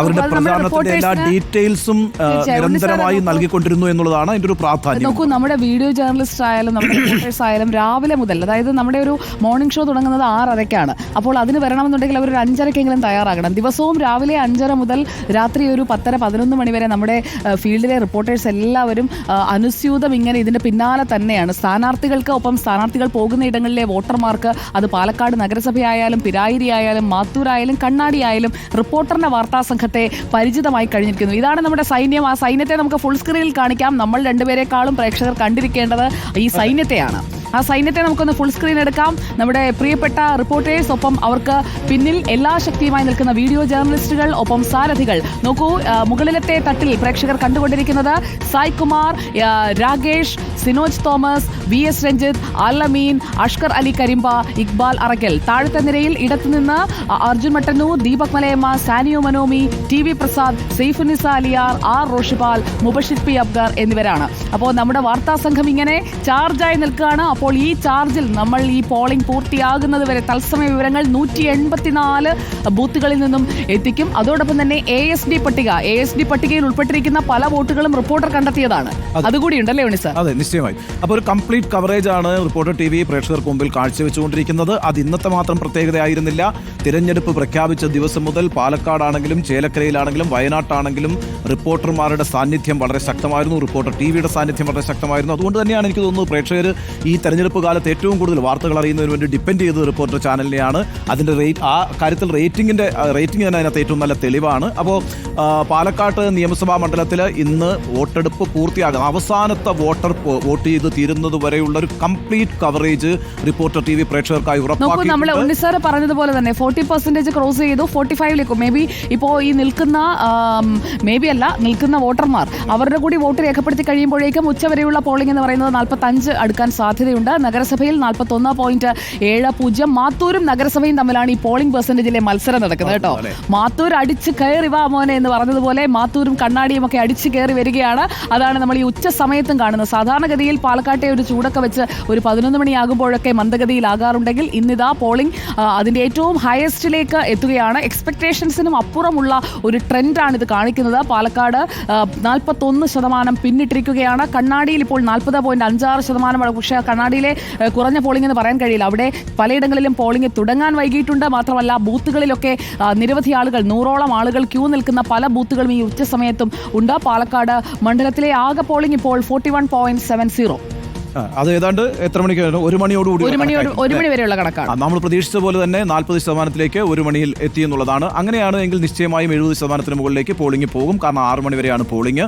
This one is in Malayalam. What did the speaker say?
അവരുടെ പ്രചാരണത്തിന്റെ എല്ലാ ഡീറ്റെയിൽസും. നിരന്തരമായി നൽകിക്കൊണ്ടിരുന്നു എന്നുള്ളതാണ് അതിന്റെ ഒരു പ്രാധാന്യം. നോക്കൂ നമ്മുടെ വീഡിയോ ജേർണലിസ്റ്റ് ആയാലും നമ്മുടെ റിപ്പോർട്ടേഴ്സ് ആയാലും രാവിലെ മുതൽ അതായത് നമ്മുടെ ഒരു മോർണിംഗ് ഷോ തുടങ്ങുന്നത് ആറരയ്ക്കാണ്. അപ്പോൾ അതിന് വരണമെന്നുണ്ടെങ്കിൽ അവർ ഒരു അഞ്ചരക്കെങ്കിലും തയ്യാറാകണം. ദിവസവും രാവിലെ അഞ്ചര മുതൽ രാത്രി ഒരു പത്തര പതിനൊന്ന് മണി വരെ നമ്മുടെ ഫീൽഡിലെ റിപ്പോർട്ടേഴ്സ് എല്ലാവരും അനുസ്യൂതം ഇങ്ങനെ ഇതിന്റെ പിന്നാലെ തന്നെയാണ്. സ്ഥാനാർത്ഥികൾക്ക് ഒപ്പം സ്ഥാനാർത്ഥികൾ പോകുന്ന ഇടങ്ങളിലെ വോട്ടർമാർക്ക് അത് പാലക്കാട് നഗരസഭയായാലും പിരായിരി ആയാലും മാത്തൂരായാലും കണ്ണാടി ആയാലും റിപ്പോർട്ടറിന്റെ വാർത്താ സംഘത്തെ പരിചിതമായി കഴിഞ്ഞിരിക്കുന്നു. ഇതാണ് നമ്മുടെ സൈന്യം. ആ സൈന്യത്തെ നമുക്ക് ഫുൾ സ്ക്രീനിൽ കാണിക്കാം. നമ്മൾ രണ്ടുപേരെക്കാളും പ്രേക്ഷകർ കണ്ടിരിക്കേണ്ടത് ഈ സൈന്യത്തെയാണ്. ആ സൈന്യത്തെ നമുക്കൊന്ന് ഫുൾ സ്ക്രീൻ എടുക്കാം. നമ്മുടെ പ്രിയപ്പെട്ട റിപ്പോർട്ടേഴ്സ് ഒപ്പം അവർക്ക് പിന്നിൽ എല്ലാ ശക്തിയുമായി നിൽക്കുന്ന വീഡിയോ ജേർണലിസ്റ്റുകൾ ഒപ്പം സാരഥികൾ. നോക്കൂ മുകളിലത്തെ തട്ടിൽ പ്രേക്ഷകർ കണ്ടുകൊണ്ടിരിക്കുന്നത് സായ് കുമാർ രാകേഷ് സിനോജ് തോമസ് വി എസ് രഞ്ജിത്ത് അലമീൻ അഷ്കർ അലി കരിമ്പ ഇക്ബാൽ അറക്കൽ താഴത്തെ നിരയിൽ ഇടത്തുനിന്ന് Arjun Mattannur Deepak Malayamma Saniyo Manomi T V Prasad Saifunisa Aliyar R Roshipal Mubashir P Abgar എന്നിവരാണ്. അപ്പോൾ നമ്മുടെ വാർത്താ സംഘം ഇങ്ങനെ ചാർജായി നിൽക്കുകയാണ്. അപ്പോൾ ഈ ചാർജിൽ നമ്മൾ ഈ പോളിംഗ് പൂർത്തിയാകുന്നത് വരെ തത്സമയ വിവരങ്ങൾ നൂറ്റി എൺപത്തിനാല് ബൂത്തുകളിൽ നിന്നും എത്തിക്കും. അതോടൊപ്പം തന്നെ എ എസ് ഡി പട്ടിക എ എസ് ഡി പട്ടികയിൽ ഉൾപ്പെട്ടിരിക്കുന്ന പല വോട്ടുകളും റിപ്പോർട്ടർ കണ്ടെത്തിയതാണ്. അതുകൂടി ഉണ്ടല്ലേ സർ സാർ? അതെ നിശ്ചയമായി. അപ്പോൾ ഒരു കംപ്ലീറ്റ് കവറേജ് ആണ് റിപ്പോർട്ടർ ടി വി പ്രേക്ഷകർക്ക് മുമ്പിൽ കാഴ്ചവെച്ചുകൊണ്ടിരിക്കുന്നത്. അത് ഇന്നത്തെ മാത്രം പ്രത്യേകതയായിരുന്നില്ല. തിരഞ്ഞെടുപ്പ് പ്രഖ്യാപിച്ച ദിവസം മുതൽ പാലക്കാടാണെങ്കിലും ചേലക്കരയിലാണെങ്കിലും വയനാട്ടാണെങ്കിലും റിപ്പോർട്ടർമാരുടെ സാന്നിധ്യം വളരെ ശക്തമായിരുന്നു. റിപ്പോർട്ടർ ടി വിയുടെ സാന്നിധ്യം വളരെ ശക്തമായിരുന്നു. അതുകൊണ്ട് തന്നെയാണ് എനിക്ക് തോന്നുന്നത് പ്രേക്ഷകർ ഈ തെരഞ്ഞെടുപ്പ് കാലത്ത് ഏറ്റവും കൂടുതൽ വാർത്തകൾ അറിയുന്നതിന് വേണ്ടി ഡിപ്പെൻഡ് ചെയ്ത റിപ്പോർട്ടർ ചാനലിനെയാണ് അതിന്റെ റേറ്റ് ആ കാര്യത്തിൽ റേറ്റിംഗിന്റെ റേറ്റിംഗ് തന്നെ അതിനകത്ത് ഏറ്റവും നല്ല തെളിവാണ്. അപ്പോൾ പാലക്കാട് നിയമസഭാ മണ്ഡലത്തിൽ ഇന്ന് വോട്ടെടുപ്പ് പൂർത്തിയാകും. അവസാനത്തെ വോട്ടർ വോട്ട് ചെയ്ത് തീരുന്നത് വരെയുള്ള ഒരു complete coverage Reporter T V പ്രേക്ഷകർക്കായി നോക്കൂ നമ്മൾ പറഞ്ഞതുപോലെ തന്നെ ഫോർട്ടി പെർസെന്റേജ് ക്രോസ് ചെയ്തു ഫോർട്ടി ഫൈവിലേക്കും മേ ബി ഇപ്പോൾ ഈ നിൽക്കുന്ന മേ ബി അല്ല നിൽക്കുന്ന വോട്ടർമാർ അവരുടെ കൂടി വോട്ട് രേഖപ്പെടുത്തി കഴിയുമ്പോഴേക്കും ഉച്ചവരെയുള്ള പോളിംഗ് എന്ന് പറയുന്നത് നാൽപ്പത്തഞ്ച് അടുക്കാൻ സാധ്യതയുണ്ട്. നഗരസഭയിൽ നാൽപ്പത്തി ഒന്ന് പോയിന്റ് ഏഴ് പൂജ്യം മാത്തൂരും നഗരസഭയും തമ്മിലാണ് ഈ പോളിംഗ് പെർസെന്റേജിലെ മത്സരം നടക്കുന്നത് കേട്ടോ. മാത്തൂർ അടിച്ച് കയറി വാ മോനെ എന്ന് പറഞ്ഞതുപോലെ മാത്തൂരും കണ്ണാടിയും ഒക്കെ അടിച്ച് കയറി വരികയാണ്. അതാണ് നമ്മൾ ഈ ഉച്ച സമയത്തും കാണുന്നത്. സാധാരണഗതിയിൽ പാലക്കാട്ടെ ഒരു ചൂടൊക്കെ വെച്ച് ഒരു പതിനൊന്ന് മണിയാകുമ്പോഴൊക്കെ മന്ദഗതിയിലാകാറുണ്ടെങ്കിൽ ഇന്നിതാ പോളിംഗ് അതിന്റെ ഏറ്റവും ഹയസ്റ്റിലേക്ക് എത്തുകയാണ്. എക്സ്പെക്ടേഷൻസിനും അപ്പുറമുള്ള ഒരു ട്രെൻഡാണ് ഇത് കാണിക്കുന്നത്. പാലക്കാട് നാൽപ്പത്തൊന്ന് ശതമാനം പിന്നിട്ടിരിക്കുകയാണ്. കണ്ണാടിയിൽ ഇപ്പോൾ നാൽപ്പത് പോയിന്റ് അഞ്ചാറ് ശതമാനമാണ് പക്ഷേ കണ്ണാടിയിലെ ആ, കുറഞ്ഞ പോളിംഗ് എന്ന് പറയാൻ കഴിയില്ല. അവിടെ പലയിടങ്ങളിലും പോളിംഗ് തുടങ്ങാൻ വൈകിയിട്ടുണ്ട്. മാത്രമല്ല ബൂത്തുകളിലൊക്കെ നിരവധി ആളുകൾ നൂറോളം ആളുകൾ ക്യൂ നിൽക്കുന്ന പല ബൂത്തുകളും ഈ ഉച്ച സമയത്തും ഉണ്ട്. പാലക്കാട് മണ്ഡലത്തിലെ ആകെ പോളിംഗ് ഇപ്പോൾ forty one point seven zero അത് ഏതാണ്ട് എത്ര മണിക്ക് ഒരു മണിയോടുകൂടി. ഒരു മണി വരെയുള്ള കണക്കാണ്. നമ്മൾ പ്രതീക്ഷിച്ച പോലെ തന്നെ നാൽപ്പത് ശതമാനത്തിലേക്ക് ഒരു മണിയിൽ എത്തി എന്നുള്ളതാണ്. അങ്ങനെയാണ് എങ്കിൽ നിശ്ചയമായും എഴുപത് ശതമാനത്തിന് മുകളിലേക്ക് പോളിംഗ് പോകും. കാരണം ആറ് മണി വരെയാണ് പോളിംഗ്